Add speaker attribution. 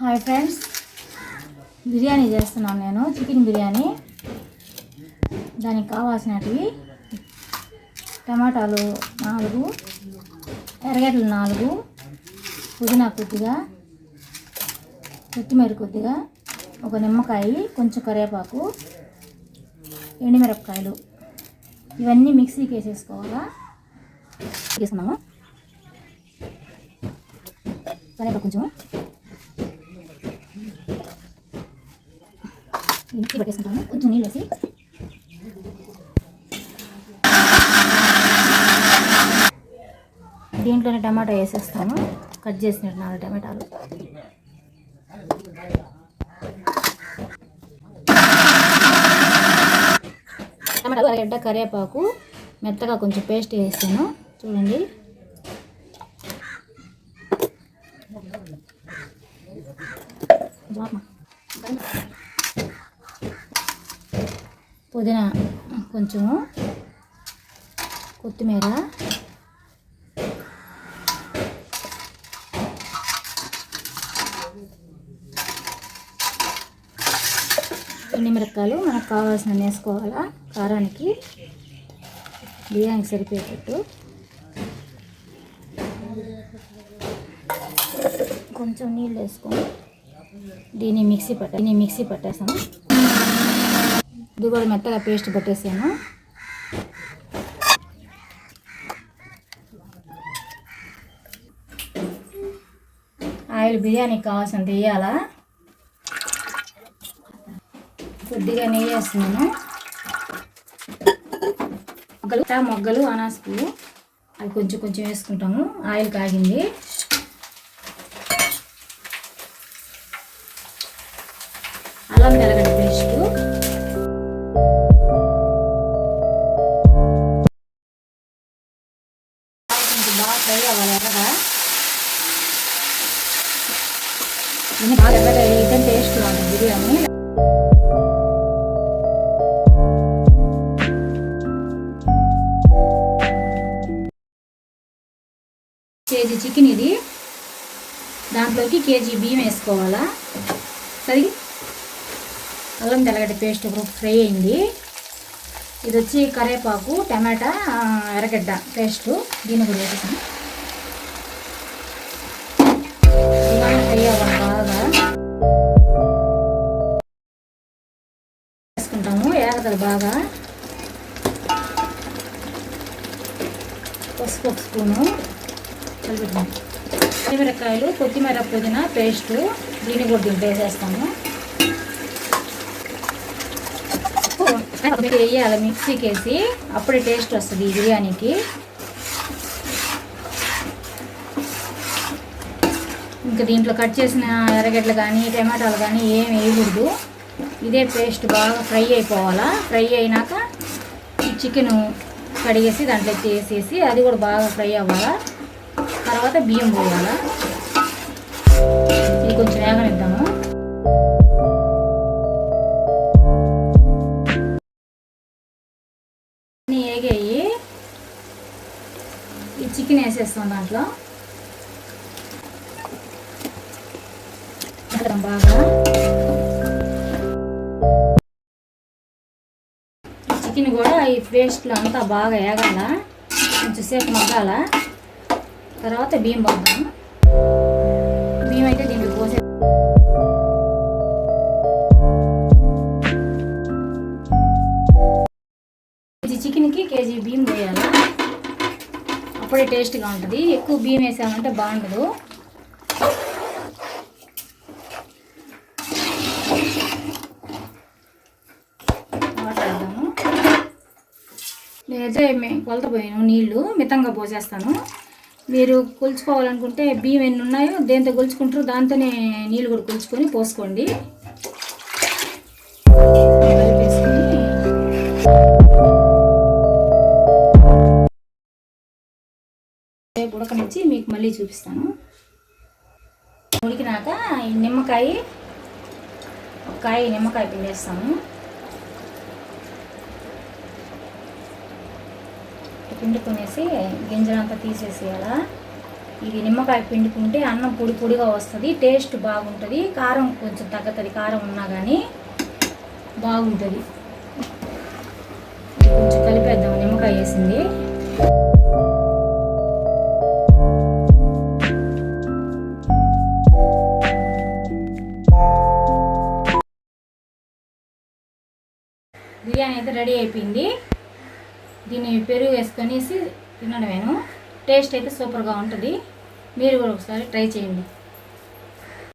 Speaker 1: Hi friends. Biryani చేస్తున్నాను నేను chicken biryani. దానికి కావాల్సినవి టమాటాలు నాలుగు ఎర్రగడ్డలు నాలుగు పుదీనా కొద్దిగా కొత్తిమీర కొద్దిగా ఒక నిమ్మకాయ కొంచెం కరివేపాకు ఎండుమిరపకాయలు. ఇవన్నీ మిక్సీకి వేసేసుకోవాలా? వేసుకున్నాము కరివేపాకు కొంచెం. మిక్సీ పట్టేసుకుంటాము కొంచెం నీళ్ళు వేసి దీంట్లోనే టమాటా వేసేస్తాము కట్ చేసినట్టు నాలుగు టమాటాలు. టమాటా అరగడ్డ కరివేపాకు మెత్తగా కొంచెం పేస్ట్ వేసాను చూడండి. జామ. పుదీనా కొంచెము కొత్తిమీర. ఎండుమిరపకాయలు మనకు కావాల్సిన వేసుకోవాలా? కారానికి బియ్యానికి సరిపోయేటట్టు. కొంచెం నీళ్ళు వేసుకొని దీన్ని మిక్సీ పట్ట దీన్ని మిక్సీ పట్టేసాను ఇది కూడా మెత్తగా పేస్ట్ పట్టేసాను. ఆయిల్ బిర్యానీకి కావాల్సినంత వేయాలా? కొద్దిగా నెయ్యి వేస్తున్నాను. మొగ్గలు మొగ్గలు అనాస పువ్వు అవి కొంచెం కొంచెం వేసుకుంటాము. ఆయిల్ కాగింది. అల్లం తెల్లగడ్డ ఇది బాగా ఎర్రగా టేస్ట్ ఉంటుంది బిర్యానీ. కేజీ చికెన్ ఇది. దాంట్లోకి కేజీ బియ్యం వేసుకోవాలా? సరి. అల్లం తెల్లగడ్డ పేస్ట్ ఇప్పుడు ఫ్రై అయింది. ఇది వచ్చి కరివేపాకు టమాటా ఎర్రగడ్డ పేస్టు. దీన్ని కూడా వేసేసాను పసుపు ఒక స్పూను. కలిపెట్టాము మిరపకాయలు కొత్తిమీర పుదీనా పేస్టు దీన్ని కూడా దీంట్లో వేసేస్తాము. వేయాలి మిక్సీకి వేసి అప్పుడే టేస్ట్ వస్తుంది ఈ బిర్యానీకి. ఇంకా దీంట్లో కట్ చేసిన ఎర్రగడ్డలు కానీ టమాటాలు కానీ ఏం వేయకూడదు. ఇదే పేస్ట్ బాగా ఫ్రై అయిపోవాలా? ఫ్రై అయినాక ఈ కడిగేసి దాంట్లో వేసేసి అది కూడా బాగా ఫ్రై అవ్వాలా? తర్వాత బియ్యం పోయాలా? ఇది కొంచెం వేగనిద్దాము. అన్నీ వేగాయి ఈ చికెన్ వేసేస్తాం దాంట్లో. బాగా. చికెన్ కూడా ఈ పేస్ట్లో అంతా బాగా వేగాల కొంచెం సేపు మగ్గాల. తర్వాత బియ్యం పోద్దాం. బియ్యం అయితే దీంట్లో పోసే కేజీ చికెన్కి కేజీ బియ్యం వేయాలి అప్పుడే టేస్ట్గా ఉంటుంది. ఎక్కువ బియ్యం వేసామంటే బాగుండదు. నేనైతే కొలత పోయాను నీళ్ళు మితంగా పోసేస్తాను. మీరు కొలుచుకోవాలనుకుంటే బియ్యం ఎన్ని ఉన్నాయో దేంతో కొలుచుకుంటారో దాంతోనే నీళ్ళు కూడా కొలుచుకొని పోసుకోండి. ఉడకనిచ్చి మీకు మళ్ళీ చూపిస్తాను. ఉడికినాక నిమ్మకాయ కాయ నిమ్మకాయ పిండేస్తాము పిండుకునేసి గింజలంతా తీసేసేయాలా ఇది నిమ్మకాయ పిండుకుంటే అన్నం పొడి పొడిగా వస్తుంది టేస్ట్ బాగుంటుంది కారం కొంచెం తగ్గుతుంది కారం ఉన్నా కానీ బాగుంటుంది. కొంచెం కలిపేద్దాం నిమ్మకాయ వేసింది. బిర్యానీ అయితే రెడీ అయిపోయింది. దీన్ని పెరుగు వేసుకొనేసి తినడమేను. టేస్ట్ అయితే సూపర్గా ఉంటుంది. మీరు కూడా ఒకసారి ట్రై చేయండి.